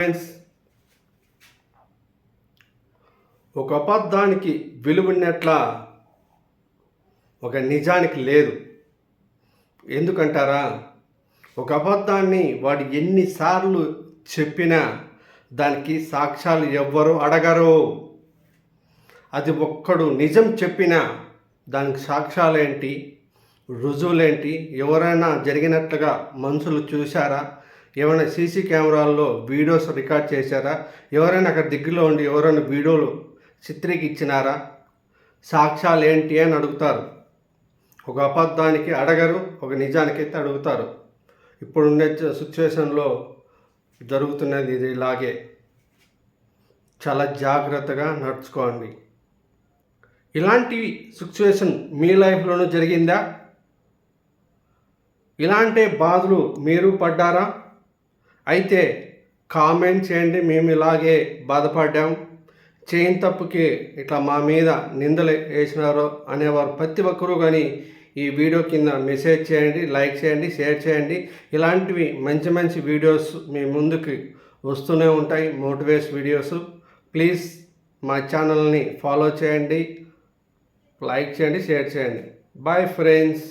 Friends ఒక అబద్ధానికి విలువన్నట్ల ఒక నిజానికి లేదు. ఎందుకంటారా? ఒక అబద్ధాన్ని వాడు ఎన్నిసార్లు చెప్పినా దానికి సాక్ష్యాలు ఎవ్వరు అడగరు. అది ఒక్కడు నిజం చెప్పినా దానికి సాక్ష్యాలేంటి? రుజువులేంటి? ఎవరైనా జరిగినట్లుగా మనుషులు చూశారా? ఏమైనా సీసీ కెమెరాల్లో వీడియోస్ రికార్డ్ చేశారా? ఎవరైనా అక్కడ దగ్గరలో ఉండి ఎవరైనా వీడియోలు చిత్రీకిచ్చినారా సాక్ష్యాలు ఏంటి అని అడుగుతారు. ఒక అబద్ధానికి అడగరు ఒక నిజానికైతే అడుగుతారు. ఇప్పుడుండే సిచ్యువేషన్లో జరుగుతున్నది ఇది ఇలాగే. చాలా జాగ్రత్తగా నడుచుకోండి. ఇలాంటి సిచ్యువేషన్ మీ లైఫ్లోనూ జరిగిందా? ఇలాంటి బాధలు మీరు పడ్డారా? అయితే కామెంట్ చేయండి మేము ఇలాగే బాధపడ్డాం. చేయని తప్పుకి ఇట్లా మా మీద నిందలు వేసినారో అనేవారు ప్రతి ఒక్కరూ కానీ ఈ వీడియో కింద మెసేజ్ చేయండి లైక్ చేయండి షేర్ చేయండి. ఇలాంటివి మంచి మంచి వీడియోస్ మీ ముందుకి వస్తూనే ఉంటాయి మోటివేస్ వీడియోస్. ప్లీజ్ మా ఛానల్ని ఫాలో చేయండి లైక్ చేయండి షేర్ చేయండి. Bye friends.